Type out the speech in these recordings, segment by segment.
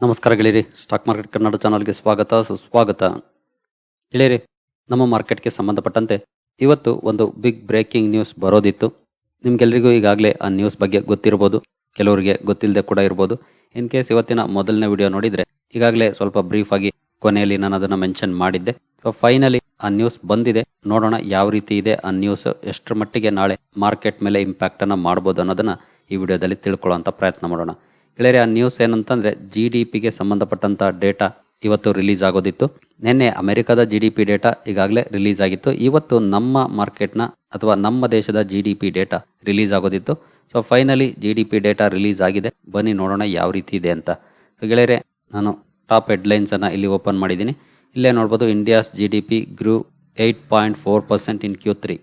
ನಮಸ್ಕಾರ ಗೆಳೆಯರಿ stock market Kannada ಚಾನಲ್ಗೆ ಸ್ವಾಗತ, ಸುಸ್ವಾಗತ. ಗೆಳೆಯರಿ, ನಮ್ಮ ಮಾರ್ಕೆಟ್ಗೆ ಸಂಬಂಧಪಟ್ಟಂತೆ ಇವತ್ತು ಒಂದು ಬಿಗ್ ಬ್ರೇಕಿಂಗ್ ನ್ಯೂಸ್ ಬರೋದಿತ್ತು. ನಿಮ್ಗೆಲ್ರಿಗೂ ಈಗಾಗಲೇ ಆ ನ್ಯೂಸ್ ಬಗ್ಗೆ ಗೊತ್ತಿರ್ಬೋದು, ಕೆಲವರಿಗೆ ಗೊತ್ತಿಲ್ಲದೆ ಕೂಡ ಇರ್ಬೋದು. ಇನ್ ಕೇಸ್ ಇವತ್ತಿನ ಮೊದಲನೇ ವಿಡಿಯೋ ನೋಡಿದ್ರೆ, ಈಗಾಗಲೇ ಸ್ವಲ್ಪ ಬ್ರೀಫ್ ಆಗಿ ಕೊನೆಯಲ್ಲಿ ನಾನು ಅದನ್ನು ಮೆನ್ಷನ್ ಮಾಡಿದ್ದೆ. ಸೊ ಫೈನಲಿ ಆ ನ್ಯೂಸ್ ಬಂದಿದೆ. ನೋಡೋಣ ಯಾವ ರೀತಿ ಇದೆ ಆ ನ್ಯೂಸ್ ಎಷ್ಟರ ಮಟ್ಟಿಗೆ ನಾಳೆ ಮಾರ್ಕೆಟ್ ಮೇಲೆ ಇಂಪ್ಯಾಕ್ಟನ್ನು ಮಾಡ್ಬೋದು ಅನ್ನೋದನ್ನು ಈ ವಿಡಿಯೋದಲ್ಲಿ ತಿಳ್ಕೊಳ್ಳೋಂಥ ಪ್ರಯತ್ನ ಮಾಡೋಣ. ಗೆಳೆಯರೆ, ಆ ನ್ಯೂಸ್ ಏನಂತಂದ್ರೆ ಜಿ ಡಿ ಪಿಗೆ ಸಂಬಂಧಪಟ್ಟಂಥ ಡೇಟಾ ಇವತ್ತು ರಿಲೀಸ್ ಆಗೋದಿತ್ತು. ನಿನ್ನೆ ಅಮೆರಿಕದ ಜಿ ಡಿ ಪಿ ಡೇಟಾ ಈಗಾಗಲೇ ರಿಲೀಸ್ ಆಗಿತ್ತು. ಇವತ್ತು ನಮ್ಮ ಮಾರ್ಕೆಟ್ನ ಅಥವಾ ನಮ್ಮ ದೇಶದ G D P data release ಆಗೋದಿತ್ತು. So finally G D P data release ಆಗಿದೆ. ಬನ್ನಿ ನೋಡೋಣ ಯಾವ ರೀತಿ ಇದೆ ಅಂತ. ಗೆಳೆಯರೆ, ನಾನು ಟಾಪ್ ಹೆಡ್ಲೈನ್ಸನ್ನು ಇಲ್ಲಿ ಓಪನ್ ಮಾಡಿದ್ದೀನಿ. ಇಲ್ಲೇ ನೋಡ್ಬೋದು India's G D P grew eight point four percent in Q three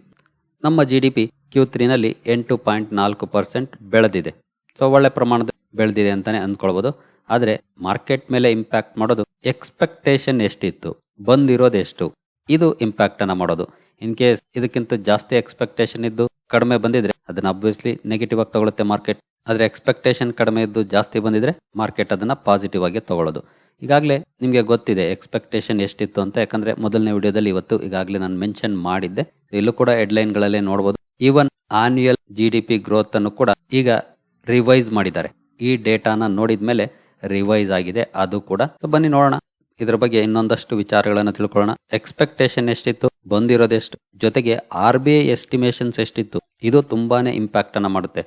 ನಮ್ಮ ಜಿ ಡಿ ಪಿ ಕ್ಯೂ ತ್ರೀನಲ್ಲಿ ಎಂಟು ಪಾಯಿಂಟ್ ನಾಲ್ಕು ಪರ್ಸೆಂಟ್ ಬೆಳೆದಿದೆ. ಸೊ ಒಳ್ಳೆ ಪ್ರಮಾಣದ ಬೆಳೆದಿದೆ ಅಂತಾನೆ ಅಂದ್ಕೊಳ್ಬೋದು. ಆದರೆ ಮಾರ್ಕೆಟ್ ಮೇಲೆ ಇಂಪ್ಯಾಕ್ಟ್ ಮಾಡೋದು ಎಕ್ಸ್ಪೆಕ್ಟೇಷನ್ ಎಷ್ಟಿತ್ತು? ಬಂದಿರೋದು ಎಷ್ಟು? ಇದು ಇಂಪ್ಯಾಕ್ಟ್ ಅನ್ನ ಮಾಡೋದು. ಇನ್ ಕೇಸ್ ಇದಕ್ಕಿಂತ ಜಾಸ್ತಿ ಎಕ್ಸ್ಪೆಕ್ಟೇಷನ್ ಇದ್ದು ಕಡಿಮೆ ಬಂದಿದ್ರೆ ಅದನ್ನ ಅಬ್ವಿಯಸ್ಲಿ ನೆಗೆಟಿವ್ ಆಗಿ ತಗೊಳುತ್ತೆ ಮಾರ್ಕೆಟ್ ಆದ್ರೆ ಎಕ್ಸ್ಪೆಕ್ಟೇಷನ್ ಕಡಿಮೆ ಇದ್ದು ಜಾಸ್ತಿ ಬಂದಿದ್ರೆ ಮಾರ್ಕೆಟ್ ಅದನ್ನ ಪಾಸಿಟಿವ್ ಆಗಿ ತಗೊಳ್ಳೋದು ಈಗಾಗಲೇ ನಿಮಗೆ ಗೊತ್ತಿದೆ ಎಕ್ಸ್ಪೆಕ್ಟೇಷನ್ ಎಷ್ಟಿತ್ತು ಅಂತ. ಯಾಕಂದ್ರೆ ಮೊದಲನೇ ವಿಡಿಯೋದಲ್ಲಿ ಇವತ್ತು ಈಗಾಗಲೇ ನಾನು ಮೆನ್ಷನ್ ಮಾಡಿದ್ದೆ. ಇಲ್ಲೂ ಕೂಡ ಹೆಡ್ಲೈನ್ಗಳಲ್ಲೇ ನೋಡಬಹುದು even annual G D P growth ಅನ್ನು ಕೂಡ ಈಗ ರಿವೈಸ್ ಮಾಡಿದ್ದಾರೆ. ಈ ಡೇಟಾನ ನೋಡಿದ ಮೇಲೆ ರಿವೈಸ್ ಆಗಿದೆ, ಅದು ಕೂಡ. ಬನ್ನಿ ನೋಡೋಣ. ಇದ್ರ ಬಗ್ಗೆ ಇನ್ನೊಂದಷ್ಟು ವಿಚಾರಗಳನ್ನು ತಿಳ್ಕೊಳ್ಳೋಣ. ಎಕ್ಸ್ಪೆಕ್ಟೇಷನ್ ಎಷ್ಟಿತ್ತು? ಬಂದಿರೋದೆಷ್ಟು ಜೊತೆಗೆ ಆರ್ ಬಿ ಐ ಎಸ್ಟಿಮೇಷನ್ಸ್ ಎಷ್ಟಿತ್ತು? ಇದು ತುಂಬಾನೇ ಇಂಪ್ಯಾಕ್ಟ್ ಅನ್ನ ಮಾಡುತ್ತೆ.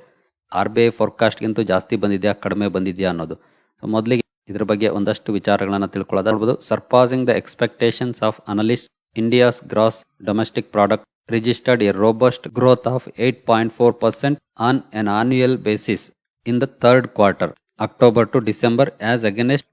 ಆರ್ ಬಿ ಐ ಫೋರ್ಕಾಸ್ಟ್ ಗಿಂತ ಜಾಸ್ತಿ ಬಂದಿದೆಯಾ, ಕಡಿಮೆ ಬಂದಿದೆಯಾ ಅನ್ನೋದು. ಮೊದಲಿಗೆ ಇದ್ರ ಬಗ್ಗೆ ಒಂದಷ್ಟು ವಿಚಾರಗಳನ್ನು ತಿಳ್ಕೊಳ್ಳೋದು. Surpassing the expectations of analyst India's gross domestic product registered a robust growth of 8.4% on an annual basis. In the third quarter, October to December, as against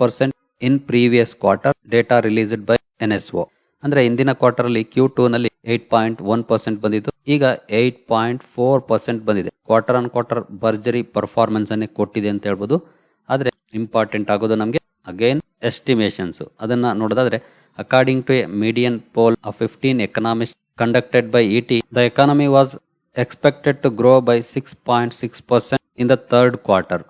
percent 8.1% quarter data released by N S O ಅಂದ್ರೆ ಇಂದಿನ quarter ಅಲ್ಲಿ Q two ನಲ್ಲಿ eight point one percent ಬಂದಿತ್ತು ಈಗ eight point four percent ಬಂದಿದೆ. Quarter on quarter ಭರ್ಜರಿ performance ಅನ್ನೇ ಕೊಟ್ಟಿದೆ ಅಂತ ಹೇಳ್ಬೋದು. ಆದ್ರೆ ಇಂಪಾರ್ಟೆಂಟ್ ಆಗೋದು ನಮಗೆ ಅಗೈನ್ ಎಸ್ಟಿಮೇಷನ್ಸ್ ಅದನ್ನ ನೋಡೋದಾದ್ರೆ according to a median poll of fifteen economist conducted by ET the economy was expected to grow by six point six percent in the third quarter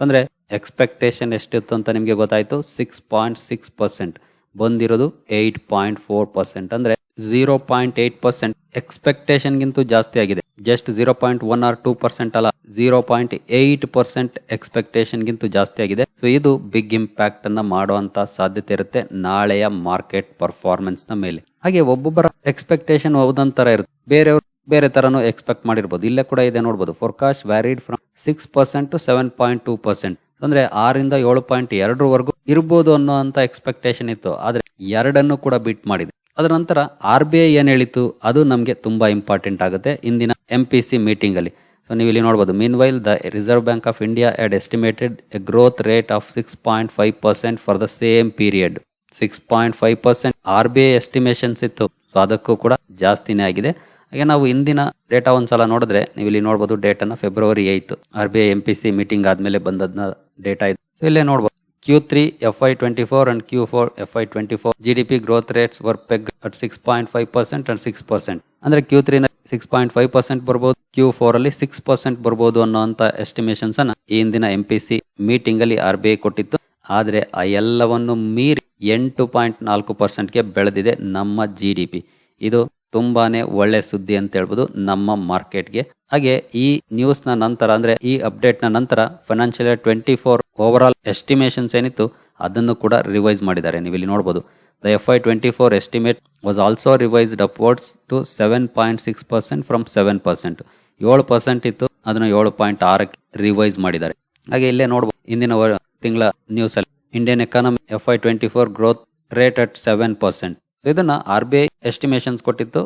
ಅಂದ್ರೆ ಎಕ್ಸ್ಪೆಕ್ಟೇಷನ್ ಎಷ್ಟಿತ್ತು ಅಂತ ನಿಮಗೆ ಗೊತ್ತಾಯಿತು? ಸಿಕ್ಸ್ ಪಾಯಿಂಟ್ ಸಿಕ್ಸ್ ಪರ್ಸೆಂಟ್ ಬಂದಿರೋದು eight point four percent ಅಂದ್ರೆ zero point eight percent expectation ಗಿಂತ ಜಾಸ್ತಿ ಆಗಿದೆ. Just zero point one or two percent ಅಲ್ಲ zero point eight percent expectation ಗಿಂತ ಜಾಸ್ತಿ ಆಗಿದೆ. ಸೊ ಇದು ಬಿಗ್ ಇಂಪ್ಯಾಕ್ಟ್ ಅನ್ನ ಮಾಡುವಂತ ಸಾಧ್ಯತೆ ಇರುತ್ತೆ ನಾಳೆಯ ಮಾರ್ಕೆಟ್ ಪರ್ಫಾರ್ಮೆನ್ಸ್ನ ಮೇಲೆ. ಹಾಗೆ ಒಬ್ಬೊಬ್ಬರ ಎಕ್ಸ್ಪೆಕ್ಟೇಷನ್ ಹೋದಂತರ ತರ ಇರುತ್ತೆ. ಬೇರೆಯವರು ಬೇರೆ ಥರನೂ ಎಕ್ಸ್ಪೆಕ್ಟ್ ಮಾಡಿರ್ಬೋದು. ಇಲ್ಲೇ ಕೂಡ ಇದೆ ನೋಡ್ಬೋದು. Forecast varied from six percent to seven point two percent ಅಂದ್ರೆ ಆರಿಂದ ಏಳು ಪಾಯಿಂಟ್ ಎರಡರವರೆಗೂ ಇರ್ಬೋದು ಅನ್ನೋಂತ ಎಕ್ಸ್ಪೆಕ್ಟೇಷನ್ ಇತ್ತು. ಆದ್ರೆ ಎರಡನ್ನು ಕೂಡ ಬಿಟ್ ಮಾಡಿದೆ. ಅದರ ನಂತರ ಆರ್ ಬಿ ಐ ಏನ್ ಹೇಳಿತ್ತು ಅದು ನಮಗೆ ತುಂಬಾ ಇಂಪಾರ್ಟೆಂಟ್ ಆಗುತ್ತೆ. ಇಂದಿನ ಎಂ ಪಿ ಸಿ ಮೀಟಿಂಗ್ ಅಲ್ಲಿ. ಸೊ ನೀವು ಇಲ್ಲಿ ನೋಡಬಹುದು meanwhile the Reserve Bank of India had estimated a growth rate of six point five percent for the same period six point five percent R B I estimations ಇತ್ತು. So ಅದಕ್ಕೂ ಕೂಡ ಜಾಸ್ತಿನೇ ಆಗಿದೆ. ಹಾಗೆ ನಾವು ಇಂದಿನ ಡೇಟಾ ಒಂದ್ಸಲ ನೋಡಿದ್ರೆ ನೀವು ಇಲ್ಲಿ ನೋಡಬಹುದು ಡೇಟಾನ February eighth R B I M P C meeting ಆದ್ಮೇಲೆ ಬಂದದ್ನ ಡೇಟಾ ಇದೆ. ಸೊ ಇಲ್ಲೇ ನೋಡಬಹುದು Q three F Y twenty four and Q four F Y twenty four G D P growth rates were peg at six point five percent and six percent ಅಂದ್ರೆ Q three six point five percent ಬರ್ಬೋದು Q four ಅಲ್ಲಿ six percent ಬರ್ಬೋದು ಅನ್ನೋಂತ estimations ಅನ್ನ ಈ ಹಿಂದಿನ M P C meeting ಅಲ್ಲಿ R B I ಕೊಟ್ಟಿತ್ತು. ಆದ್ರೆ ಆ ಎಲ್ಲವನ್ನು ಮೀರಿ ಎಂಟು ಪಾಯಿಂಟ್ ನಾಲ್ಕು ಪರ್ಸೆಂಟ್ಗೆ ಬೆಳೆದಿದೆ ನಮ್ಮ ಜಿ ಡಿ ಪಿ ಇದು ತುಂಬಾನೇ ಒಳ್ಳೆ ಸುದ್ದಿ ಅಂತ ಹೇಳ್ಬೋದು ನಮ್ಮ ಮಾರ್ಕೆಟ್ಗೆ. ಹಾಗೆ ಈ ನ್ಯೂಸ್ನ ನಂತರ ಅಂದ್ರೆ ಈ ಅಪ್ಡೇಟ್ನ ನಂತರ financial twenty four overall estimations ಏನಿತ್ತು ಅದನ್ನು ಕೂಡ ರಿವೈಸ್ ಮಾಡಿದ್ದಾರೆ. ನೀವು ಇಲ್ಲಿ ನೋಡಬಹುದು the F Y twenty four estimate was also revised upwards to seven point six percent from seven percent ಏಳು ಪರ್ಸೆಂಟ್ ಇತ್ತು, ಅದನ್ನ ಏಳು ಪಾಯಿಂಟ್ ಆರಕ್ಕೆ ರಿವೈಸ್ ಮಾಡಿದ್ದಾರೆ. ಹಾಗೆ ಇಲ್ಲೇ ನೋಡಬಹುದು ಇಂದಿನ ತಿಂಗಳ ನ್ಯೂಸ್ ಅಲ್ಲಿ. Indian economy F Y twenty four growth rate at seven percent so ಇದನ್ನ ಆರ್ ಬಿ ಐ ಎಸ್ಟಿಮೇಷನ್ಸ್ ಕೊಟ್ಟಿತ್ತು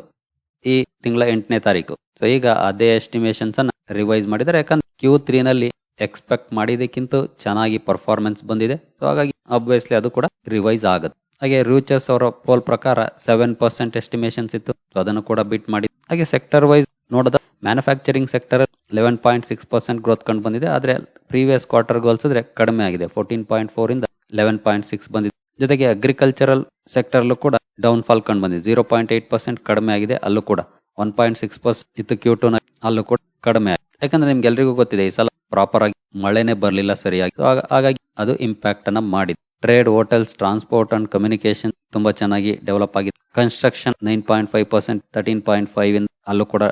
ಈ ತಿಂಗಳ ಎಂಟನೇ ತಾರೀಕು. ಸೊ ಈಗ ಅದೇ ಎಸ್ಟಿಮೇಷನ್ಸ್ ಅನ್ನ ರಿವೈಸ್ ಮಾಡಿದರೆ ಯಾಕಂದ್ರೆ ಕ್ಯೂ ತ್ರೀ ನಲ್ಲಿ ಎಕ್ಸ್ಪೆಕ್ಟ್ ಮಾಡಿದಕ್ಕಿಂತ ಚೆನ್ನಾಗಿ ಪರ್ಫಾರ್ಮೆನ್ಸ್ ಬಂದಿದೆ. ಸೊ ಹಾಗಾಗಿ ಅಬ್ವಿಯಸ್ಲಿ ಅದು ಕೂಡ ರಿವೈಸ್ ಆಗುತ್ತೆ. ಹಾಗೆ ರೂಚರ್ಸ್ ಅವರ ಪೋಲ್ ಪ್ರಕಾರ ಸೆವೆನ್ ಪರ್ಸೆಂಟ್ ಎಸ್ಟಿಮೇಷನ್ಸ್ ಇತ್ತು. ಸೊ ಅದನ್ನು ಕೂಡ ಬಿಟ್ ಮಾಡಿ. ಹಾಗೆ ಸೆಕ್ಟರ್ ವೈಸ್ ನೋಡಿದ manufacturing sector eleven point six percent growth ಕಂಡು ಬಂದಿದೆ. ಆದ್ರೆ ಪ್ರೀವಿಯಸ್ ಕ್ವಾರ್ಟರ್ ಹೋಲಿಸಿದ್ರೆ ಕಡಿಮೆ ಆಗಿದೆ. ಫೋರ್ಟೀನ್ ಪಾಯಿಂಟ್ ಫೋರ್ ಇಂದ ಲೆವೆನ್ ಪಾಯಿಂಟ್ ಸಿಕ್ಸ್ ಬಂದಿದೆ. ಜೊತೆಗೆ ಅಗ್ರಿಕಲ್ಚರಲ್ ಸೆಕ್ಟರ್ ಕೂಡ ಡೌನ್ ಫಾಲ್ ಕಂಡು ಬಂದಿದೆ. ಜೀರೋ ಪಾಯಿಂಟ್ ಏಟ್ ಪರ್ಸೆಂಟ್ ಕಡಿಮೆ ಆಗಿದೆ. ಅಲ್ಲೂ ಕೂಡ ಒನ್ ಪಾಯಿಂಟ್ ಸಿಕ್ಸ್ ಪರ್ಸೆಂಟ್ ಇತ್ತು ಕ್ಯೂ ಟೂ ಅಲ್ಲೂ ಕೂಡ ಕಡಿಮೆ ಆಗಿದೆ. ಯಾಕಂದ್ರೆ ನಿಮ್ಗೆ ಎಲ್ರಿಗೂ ಗೊತ್ತಿದೆ, ಈ ಸಲ ಪ್ರಾಪರ್ ಆಗಿ ಮಳೆನೇ ಬರಲಿಲ್ಲ ಸರಿಯಾಗಿ. ಹಾಗಾಗಿ ಅದು ಇಂಪ್ಯಾಕ್ಟ್ ಅನ್ನ ಮಾಡಿದೆ. Trade hotels transport and communication ತುಂಬಾ ಚೆನ್ನಾಗಿ ಡೆವಲಪ್ ಆಗಿದೆ. Construction nine point five percent thirteen point five ಇಂದ ಅಲ್ಲೂ ಕೂಡ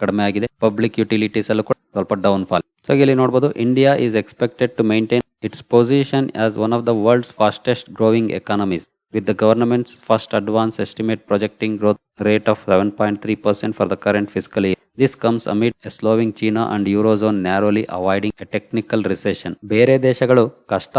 ಕಡಿಮೆ ಆಗಿದೆ. ಪಬ್ಲಿಕ್ ಯುಟಿಲಿಟೀಸ್ ಅಲ್ಲೂ ಕೂಡ ಸ್ವಲ್ಪ ಡೌನ್ ಫಾಲ್ ಸೊ ಇಲ್ಲಿ ನೋಡಬಹುದು India is expected to maintain its position as one of the world's fastest growing economies with the government's first advance estimate projecting growth rate of 7.3% for the current fiscal year. This comes amid a slowing China and Eurozone narrowly avoiding a technical recession. ಬೇರೆ ದೇಶಗಳು ಕಷ್ಟ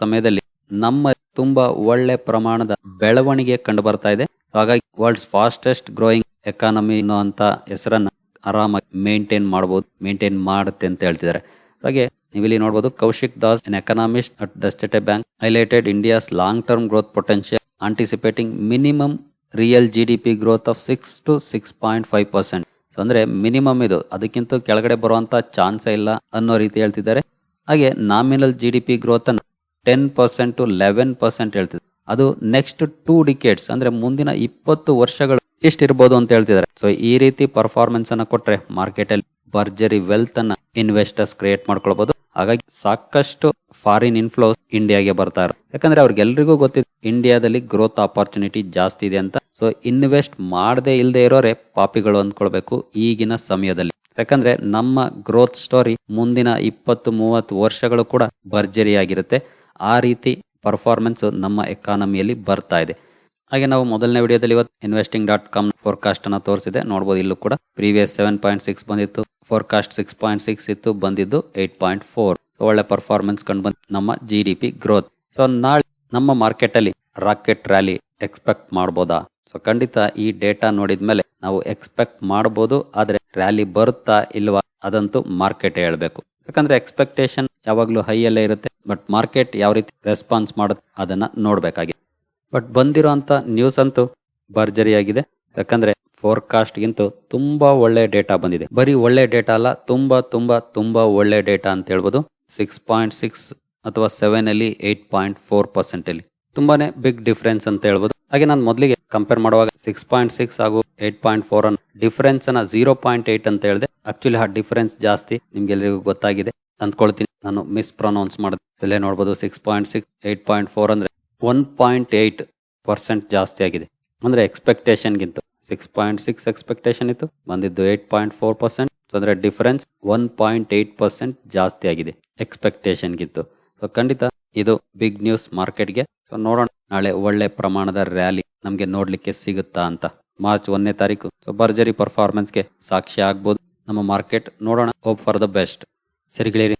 ಸಮಯದಲ್ಲಿ ನಮ್ಮ ತುಂಬಾ ಒಳ್ಳೆ ಪ್ರಮಾಣದ ಬೆಳವಣಿಗೆ ಕಂಡು ಬರ್ತಾ ಇದೆ ಹಾಗಾಗಿ ವರ್ಲ್ಡ್ಸ್ ಫಾಸ್ಟೆಸ್ಟ್ ಗ್ರೋಯಿಂಗ್ ಎಕಾನಮಿ ಅನ್ನುವಂತ ಹೆಸರನ್ನ ಆರಾಮಾಗಿ ಮೇಂಟೈನ್ ಮಾಡಬಹುದು ಮೇಂಟೈನ್ ಮಾಡುತ್ತೆ ಅಂತ ಹೇಳ್ತಿದ್ದಾರೆ ಹಾಗೆ ನೀವಿಲ್ಲಿ ನೋಡಬಹುದು Kaushik Das an economist at Deutsche bank highlighted India's long term growth potential anticipating minimum real G D P growth of six to six point five percent ಅಂದ್ರೆ ಮಿನಿಮಮ್ ಇದು. ಅದಕ್ಕಿಂತ ಕೆಳಗಡೆ ಬರುವಂತ ಚಾನ್ಸ್ ಇಲ್ಲ ಅನ್ನೋ ರೀತಿ ಹೇಳ್ತಿದ್ದಾರೆ. ಹಾಗೆ nominal G D P growth ಅನ್ನು ten percent to eleven percent ಹೇಳ್ತಿದ್ದಾರೆ. ಅದು ನೆಕ್ಸ್ಟ್ ಟೂ ಡಿಕೇಟ್ಸ್ ಅಂದ್ರೆ ಮುಂದಿನ ಇಪ್ಪತ್ತು ವರ್ಷಗಳು ಇಷ್ಟಿರ್ಬೋದು ಅಂತ ಹೇಳ್ತಿದ್ದಾರೆ. ಸೊ ಈ ರೀತಿ ಪರ್ಫಾರ್ಮೆನ್ಸ್ ಅನ್ನ ಕೊಟ್ರೆ ಮಾರ್ಕೆಟ್ ಅಲ್ಲಿ ಭರ್ಜರಿ ವೆಲ್ತ್ ಅನ್ನ ಇನ್ವೆಸ್ಟರ್ಸ್ ಕ್ರಿಯೇಟ್ ಮಾಡ್ಕೊಳ್ಬಹುದು ಹಾಗಾಗಿ ಸಾಕಷ್ಟು ಫಾರಿನ್ ಇನ್ಫ್ಲೋಸ್ ಇಂಡಿಯಾಗೆ ಇರೋ ಯಾಕಂದ್ರೆ ಅವ್ರಿಗೆಲ್ರಿಗೂ ಗೊತ್ತಿದೆ ಇಂಡಿಯಾದಲ್ಲಿ ಗ್ರೋತ್ ಆಪರ್ಚುನಿಟಿ ಜಾಸ್ತಿ ಇದೆ ಅಂತ. ಸೊ ಇನ್ವೆಸ್ಟ್ ಮಾಡದೇ ಇಲ್ಲದೆ ಇರೋರೆ ಪಾಪಿಗಳು ಅಂದ್ಕೊಳ್ಬೇಕು ಈಗಿನ ಸಮಯದಲ್ಲಿ. ಯಾಕಂದ್ರೆ ನಮ್ಮ ಗ್ರೋತ್ ಸ್ಟೋರಿ ಮುಂದಿನ ಇಪ್ಪತ್ತು ಮೂವತ್ತು ವರ್ಷಗಳು ಕೂಡ ಭರ್ಜರಿಯಾಗಿರುತ್ತೆ. ಆ ರೀತಿ ಪರ್ಫಾರ್ಮೆನ್ಸ್ ನಮ್ಮ ಎಕಾನಮಿಯಲ್ಲಿ ಬರ್ತಾ ಇದೆ. ಹಾಗೆ ನಾವು ಮೊದಲನೇ ವಿಡಿಯೋದಲ್ಲಿ ಇವತ್ತು ಇನ್ವೆಸ್ಟಿಂಗ್ ಡಾಟ್ ಕಾಮ್ ಫೋರ್ಕಾಸ್ಟ್ ಅನ್ನ ತೋರಿಸಿದೆ. ನೋಡಬಹುದು ಇಲ್ಲೂ ಕೂಡ. ಪ್ರೀವಿಯಸ್ ಸೆವೆನ್ ಪಾಯಿಂಟ್ ಸಿಕ್ಸ್ ಬಂದಿತ್ತು. ಫೋರ್ಕಾಸ್ಟ್ ಸಿಕ್ಸ್ ಪಾಯಿಂಟ್ ಸಿಕ್ಸ್ ಇತ್ತು, ಬಂದಿದ್ದು ಏಟ್ ಪಾಯಿಂಟ್ ಫೋರ್ ಒಳ್ಳೆ ಪರ್ಫಾರ್ಮೆನ್ಸ್ ಕಂಡು ಬಂದ್ ನಮ್ಮ G D P growth so ನಾಳೆ ನಮ್ಮ ಮಾರ್ಕೆಟ್ ಅಲ್ಲಿ ರಾಕೆಟ್ ರ್ಯಾಲಿ ಎಕ್ಸ್ಪೆಕ್ಟ್ ಮಾಡಬಹುದಾ ಸೊ ಖಂಡಿತ ಈ ಡೇಟಾ ನೋಡಿದ ಮೇಲೆ ನಾವು ಎಕ್ಸ್ಪೆಕ್ಟ್ ಮಾಡಬಹುದು ಆದ್ರೆ ರ್ಯಾಲಿ ಬರುತ್ತಾ ಇಲ್ವಾ ಅದಂತೂ ಮಾರ್ಕೆಟ್ ಹೇಳ್ಬೇಕು. ಯಾಕಂದ್ರೆ ಎಕ್ಸ್ಪೆಕ್ಟೇಷನ್ ಯಾವಾಗ್ಲೂ ಹೈ ಅಲ್ಲೇ ಇರುತ್ತೆ ಬಟ್ ಮಾರ್ಕೆಟ್ ಯಾವ ರೀತಿ ರೆಸ್ಪಾನ್ಸ್ ಮಾಡುತ್ತೆ ಅದನ್ನ ನೋಡ್ಬೇಕಾಗಿದೆ ಬಟ್ ಬಂದಿರೋಂತ ನ್ಯೂಸ್ ಅಂತೂ ಭರ್ಜರಿಯಾಗಿದೆ. ಯಾಕಂದ್ರೆ ಫೋರ್ಕಾಸ್ಟ್ ಗಿಂತ ತುಂಬಾ ಒಳ್ಳೆ ಡೇಟಾ ಬಂದಿದೆ. ಬರೀ ಒಳ್ಳೆ ಡೇಟಾ ಅಲ್ಲ, ತುಂಬಾ ತುಂಬಾ ತುಂಬಾ ಒಳ್ಳೆ ಡೇಟಾ ಅಂತ ಹೇಳ್ಬೋದು. ಸಿಕ್ಸ್ ಪಾಯಿಂಟ್ ಸಿಕ್ಸ್ ಅಥವಾ ಸೆವೆನ್ ಅಲ್ಲಿ ಏಟ್ ಪಾಯಿಂಟ್ ಫೋರ್ ಪರ್ಸೆಂಟ್ ಅಲ್ಲಿ. ತುಂಬಾನೇ ಬಿಗ್ ಡಿಫರೆನ್ಸ್ ಅಂತ ಹೇಳ್ಬೋದು. ಹಾಗೆ ನಾನು ಮೊದಲಿಗೆ ಕಂಪೇರ್ ಮಾಡುವಾಗ ಸಿಕ್ಸ್ ಪಾಯಿಂಟ್ ಸಿಕ್ಸ್ ಹಾಗೂ ಏಟ್ ಪಾಯಿಂಟ್ ಫೋರ್ ಅನ್ನ ಡಿಫರೆನ್ಸ್ ಅನ್ನ ಜೀರೋ ಪಾಯಿಂಟ್ ಏಟ್ ಅಂತ ಹೇಳಿದೆ. ಆಕ್ಚುಲಿ ಆ ಡಿಫರೆನ್ಸ್ ಜಾಸ್ತಿ ನಿಮ್ಗೆಲ್ಲರಿಗೂ ಗೊತ್ತಾಗಿದೆ. ಅಂದ್ಕೊಳ್ತೀನಿ. ನಾನು ಮಿಸ್ ಪ್ರೊನೌನ್ಸ್ ಮಾಡಿದೆ. ಇಲ್ಲೇ ನೋಡ್ಬೋದು six point six eight point four ಅಂದ್ರೆ ಒನ್ ಪಾಯಿಂಟ್ ಏಟ್ ಪರ್ಸೆಂಟ್ ಜಾಸ್ತಿ ಆಗಿದೆ. ಅಂದ್ರೆ ಎಕ್ಸ್ಪೆಕ್ಟೇಷನ್ಗಿಂತ ಸಿಕ್ಸ್ ಪಾಯಿಂಟ್ ಸಿಕ್ಸ್ ಎಕ್ಸ್ಪೆಕ್ಟೇಷನ್ ಇತ್ತು, ಬಂದಿದ್ದು ಏಟ್ ಪಾಯಿಂಟ್ ಫೋರ್ ಪರ್ಸೆಂಟ್ ಅಂದ್ರೆ difference one point eight percent ಜಾಸ್ತಿ ಆಗಿದೆ ಎಕ್ಸ್ಪೆಕ್ಟೇಷನ್ಗಿಂತ ಸೊ ಖಂಡಿತ ಇದು ಬಿಗ್ ನ್ಯೂಸ್ ಮಾರ್ಕೆಟ್ಗೆ ಸೊ ನೋಡೋಣ, ನಾಳೆ ಒಳ್ಳೆ ಪ್ರಮಾಣದ ರ್ಯಾಲಿ ನಮಗೆ ನೋಡ್ಲಿಕ್ಕೆ ಸಿಗುತ್ತಾ ಅಂತ. ಮಾರ್ಚ್ ಒಂದನೇ ತಾರೀಕು. ಸೊ ಭರ್ಜರಿ ಪರ್ಫಾರ್ಮೆನ್ಸ್ಗೆ ಸಾಕ್ಷಿ ಆಗ್ಬೋದು ನಮ್ಮ ಮಾರ್ಕೆಟ್ ನೋಡೋಣ ಹೋಪ್ ಫಾರ್ ದ ಬೆಸ್ಟ್ ಸರಿಗಳೇ ಗೆಳೆಯರಿ